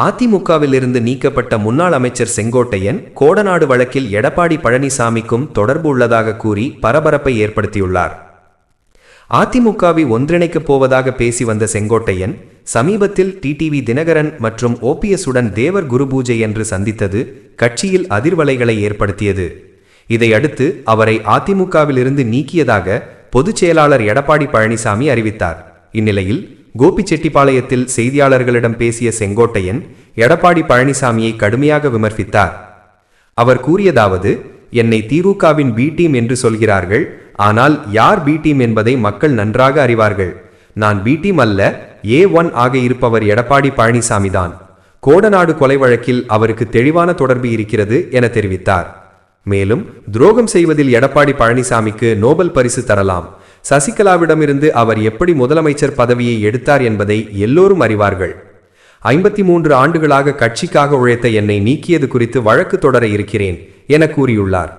அதிமுகவிலிருந்து நீக்கப்பட்ட முன்னாள் அமைச்சர் செங்கோட்டையன் கோடநாடு வழக்கில் எடப்பாடி பழனிசாமிக்கும் தொடர்பு உள்ளதாக கூறி பரபரப்பை ஏற்படுத்தியுள்ளார். அதிமுகவை ஒன்றிணைக்கப் போவதாக பேசி வந்த செங்கோட்டையன் சமீபத்தில் டிடிவி தினகரன் மற்றும் ஓபிஎஸ்ஸுடன் தேவர் தேவர் குருபூஜை என்று சந்தித்தது கட்சியில் அதிர்வலைகளை ஏற்படுத்தியது. இதையடுத்து அவரை அதிமுகவிலிருந்து நீக்கியதாக பொதுச் செயலாளர் எடப்பாடி பழனிசாமி அறிவித்தார். இந்நிலையில் கோபிச்செட்டிப்பாளையத்தில் செய்தியாளர்களிடம் பேசிய செங்கோட்டையன் எடப்பாடி பழனிசாமியை கடுமையாக விமர்சித்தார். அவர் கூறியதாவது என்னை திமுகவின் பி டீம் என்று சொல்கிறார்கள் ஆனால் யார் பி டீம் என்பதை மக்கள் நன்றாக அறிவார்கள். நான் பி டீம் அல்ல ஏ ஒன் ஆக இருப்பவர் எடப்பாடி பழனிசாமி தான் கோடநாடு கொலை வழக்கில் அவருக்கு தெளிவான தொடர்பு இருக்கிறது என தெரிவித்தார். மேலும் துரோகம் செய்வதில் எடப்பாடி பழனிசாமிக்கு நோபல் பரிசு தரலாம். சசிகலாவிடமிருந்து அவர் எப்படி முதலமைச்சர் பதவியை எடுத்தார் என்பதை எல்லோரும் அறிவார்கள். ஐம்பத்தி மூன்று ஆண்டுகளாக கட்சிக்காக உழைத்த என்னை நீக்கியது குறித்து வழக்கு தொடர இருக்கிறேன் என கூறியுள்ளார்.